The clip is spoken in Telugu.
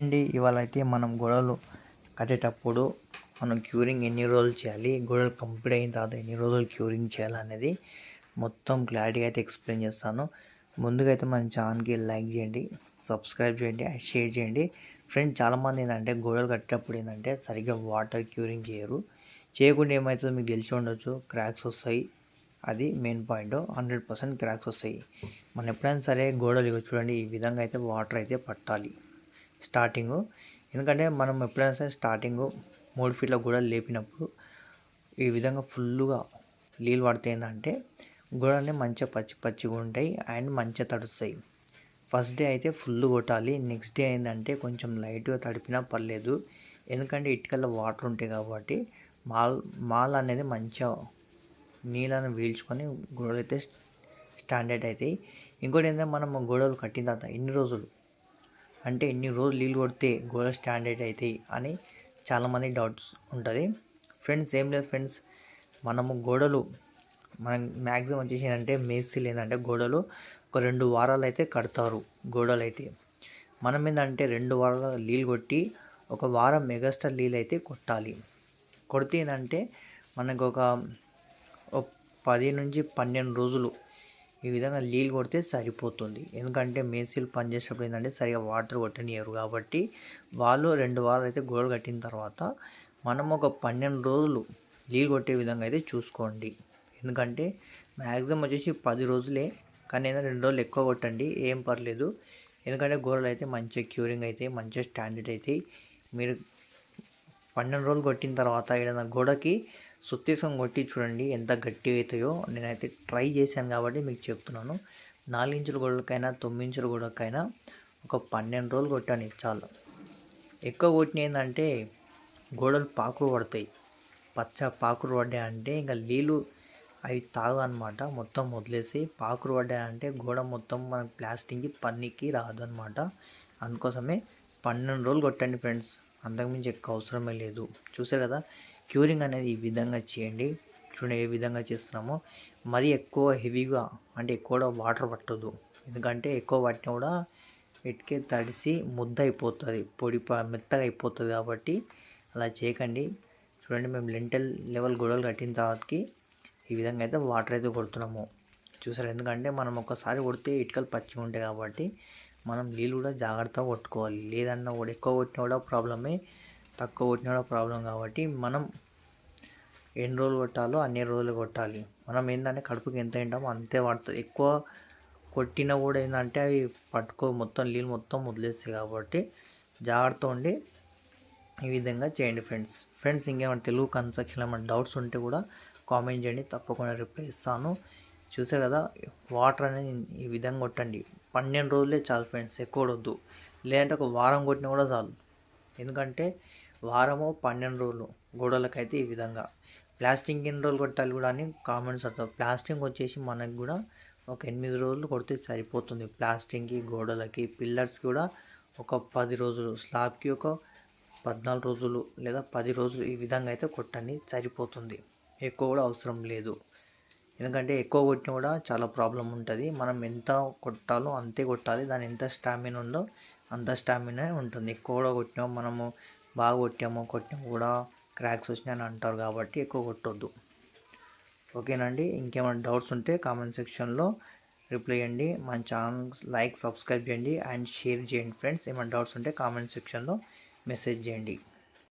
అండి. ఇవాళ అయితే మనం గొడవలు కట్టేటప్పుడు మనం క్యూరింగ్ ఎన్ని రోజులు చేయాలి గొడవలు కంప్లీట్ అయిన తర్వాత ఎన్ని రోజులు క్యూరింగ్ చేయాలనేది మొత్తం క్లారిటీగా అయితే ఎక్స్ప్లెయిన్ చేస్తాను. ముందుగా అయితే మన ఛానల్కి లైక్ చేయండి సబ్స్క్రైబ్ చేయండి షేర్ చేయండి. ఫ్రెండ్స్ చాలామంది ఏంటంటే గొడవలు కట్టేటప్పుడు ఏంటంటే సరిగ్గా వాటర్ క్యూరింగ్ చేయరు. చేయకుండా ఏమవుతుందో మీకు తెలిసి ఉండొచ్చు. క్రాక్స్ వస్తాయి. అది main point. Hundred percent cracks వస్తాయి. మనం ఎప్పుడైనా సరే గోడలు చూడండి. ఈ విధంగా అయితే వాటర్ అయితే పట్టాలి. స్టార్టింగ్. ఎందుకంటే మనం ఎప్పుడైనా సరే స్టార్టింగ్ మూడు ఫీట్ల గోడలు లేపినప్పుడు ఈ విధంగా ఫుల్గా నీళ్ళు పడితే ఏంటంటే గోడలు మంచిగా పచ్చి పచ్చిగా ఉంటాయి అండ్ మంచిగా తడుస్తాయి. ఫస్ట్ డే అయితే ఫుల్ కొట్టాలి. నెక్స్ట్ డే ఏంటంటే కొంచెం లైట్గా తడిపినా పర్లేదు. ఎందుకంటే ఇటుకల్లో వాటర్ ఉంటాయి కాబట్టి మాల్ మాల్ అనేది మంచిగా నీళ్ళని వీల్చుకొని గోడలు అయితే స్టాండర్డ్ అవుతాయి ఇంకోటి ఏంటంటే మనం గోడలు కట్టిన తర్వాత ఎన్ని రోజులు అంటే ఎన్ని రోజులు నీళ్ళు కొడితే గోడ స్టాండర్డ్ అవుతాయి అని చాలామంది డౌట్స్ ఉంటుంది. ఫ్రెండ్స్ ఏం లేదు ఫ్రెండ్స్. మనము గోడలు మనం మ్యాక్సిమం వచ్చేసి ఏంటంటే మేస్త్రీలు ఏంటంటే గోడలు ఒక రెండు వారాలు అయితే కడతారు గోడలు అయితే. మనం ఏంటంటే రెండు వారాలు నీళ్ళు కొట్టి ఒక వారం మెగాస్టార్ నీళ్ళు అయితే కొట్టాలి. కొడితే ఏంటంటే మనకు ఒక పది నుంచి పన్నెండు రోజులు ఈ విధంగా నీళ్ళు కొడితే సరిపోతుంది. ఎందుకంటే మేసీలు పనిచేసేటప్పుడు ఏంటంటే సరిగా వాటర్ కొట్టనియరు కాబట్టి వాళ్ళు రెండు వారాలు అయితే గోడలు కట్టిన తర్వాత మనం ఒక పన్నెండు రోజులు నీళ్ళు కొట్టే విధంగా అయితే చూసుకోండి. ఎందుకంటే మ్యాక్సిమం వచ్చేసి పది రోజులే కానీ ఏదైనా రెండు రోజులు ఎక్కువ కొట్టండి ఏం పర్లేదు. ఎందుకంటే గోడలు అయితే మంచిగా క్యూరింగ్ అయితే మంచిగా స్టాండర్డ్ అయితే. మీరు పన్నెండు రోజులు కొట్టిన తర్వాత ఏదైనా గోడకి సుత్తీసం కొట్టి చూడండి ఎంత గట్టి అవుతాయో నేనైతే ట్రై చేశాను కాబట్టి మీకు చెప్తున్నాను. నాలుగు ఇంచుల గోడలకైనా తొమ్మిది ఇంచుల గోడకైనా ఒక పన్నెండు రోజులు కొట్టాను చాలు. ఎక్కువ కొట్టిన ఏంటంటే గోడలు పాకులు పడతాయి. పచ్చ పాకులు పడ్డాయి అంటే ఇంకా నీళ్ళు అవి తాగు అనమాట మొత్తం వదిలేసి పాకులు పడ్డాయంటే గోడ మొత్తం మన ప్లాస్టిక్కి పన్నీకి రాదు అనమాట అందుకోసమే పన్నెండు రోజులు కొట్టండి ఫ్రెండ్స్. అంతకుమించి ఎక్కువ అవసరమే లేదు. చూసారు కదా? క్యూరింగ్ అనేది ఈ విధంగా చేయండి. చూడండి ఏ విధంగా చేస్తున్నామో. మరీ ఎక్కువ హెవీగా అంటే ఎక్కువ వాటర్ పట్టదు. ఎందుకంటే ఎక్కువ పట్టినా కూడా ఇటుకే తడిసి ముద్ద అయిపోతుంది పొడి మెత్తగా అయిపోతుంది కాబట్టి అలా చేయకండి. చూడండి మేము లెంటల్ లెవెల్ గొడవలు కట్టిన తర్వాతకి ఈ విధంగా అయితే వాటర్ అయితే కొడుతున్నాము. చూసారు? ఎందుకంటే మనం ఒకసారి కొడితే ఇటుకలు పచ్చి ఉంటాయి కాబట్టి మనం నీళ్ళు కూడా జాగ్రత్తగా కొట్టుకోవాలి. లేదన్నా కూడా ఎక్కువ కొట్టినా కూడా ప్రాబ్లమే. తక్కువ కొట్టినా కూడా ప్రాబ్లం కాబట్టి మనం ఎన్ని రోజులు కొట్టాలో అన్ని రోజులు కొట్టాలి. మనం ఏంటంటే కడుపుకి ఎంత తింటామో అంతే పడుతుంది ఎక్కువ కొట్టినా కూడా ఏంటంటే అవి పట్టుకో మొత్తం నీళ్ళు మొత్తం వదిలేస్తాయి కాబట్టి జాగ్రత్త ఉండి ఈ విధంగా చేయండి ఫ్రెండ్స్. ఫ్రెండ్స్ ఇంకేమైనా తెలుగు కన్స్ట్రక్షన్ ఏమైనా డౌట్స్ ఉంటే కూడా కామెంట్ చేయండి. తప్పకుండా రిప్లై ఇస్తాను. చూసే కదా వాటర్ అనేది ఈ విధంగా కొట్టండి. పన్నెండు రోజులే చాలు ఫ్రెండ్స్ ఎక్కువ వద్దు లేదంటే ఒక వారం కొట్టినా కూడా చాలు. ఎందుకంటే వారము పన్నెండు రోజులు గోడలకైతే ఈ విధంగా. ప్లాస్టింగ్ ఎన్ని రోజులు కొట్టాలి కూడా అని కామెంట్స్ వస్తాయి ప్లాస్టింగ్ వచ్చేసి మనకు కూడా ఒక ఎనిమిది రోజులు కొడితే సరిపోతుంది. ప్లాస్టింగ్కి గోడలకి పిల్లర్స్కి కూడా ఒక పది రోజులు స్లాబ్కి ఒక పద్నాలుగు రోజులు లేదా పది రోజులు ఈ విధంగా అయితే కొట్టండి సరిపోతుంది. ఎక్కువ కూడా అవసరం లేదు. ఎందుకంటే ఎక్కువ కొట్టినా కూడా చాలా ప్రాబ్లం ఉంటుంది. మనం ఎంత కొట్టాలో అంతే కొట్టాలి. దాని ఎంత స్టామినా ఉందో అంత స్టామినా ఉంటుంది. ఎక్కువ కూడా కొట్టినా మనము బాగా కొట్టాము కొట్టినా కూడా క్రాక్స్ వచ్చినాయని అంటారు కాబట్టి ఎక్కువ కొట్టొద్దు. ఓకేనండి? ఇంకేమైనా డౌట్స్ ఉంటే కామెంట్ సెక్షన్లో రిప్లై చేయండి. మన ఛానల్ లైక్ సబ్స్క్రైబ్ చేయండి. అండ్ షేర్ చేయండి ఫ్రెండ్స్ ఏమైనా డౌట్స్ ఉంటే కామెంట్ సెక్షన్లో మెసేజ్ చేయండి.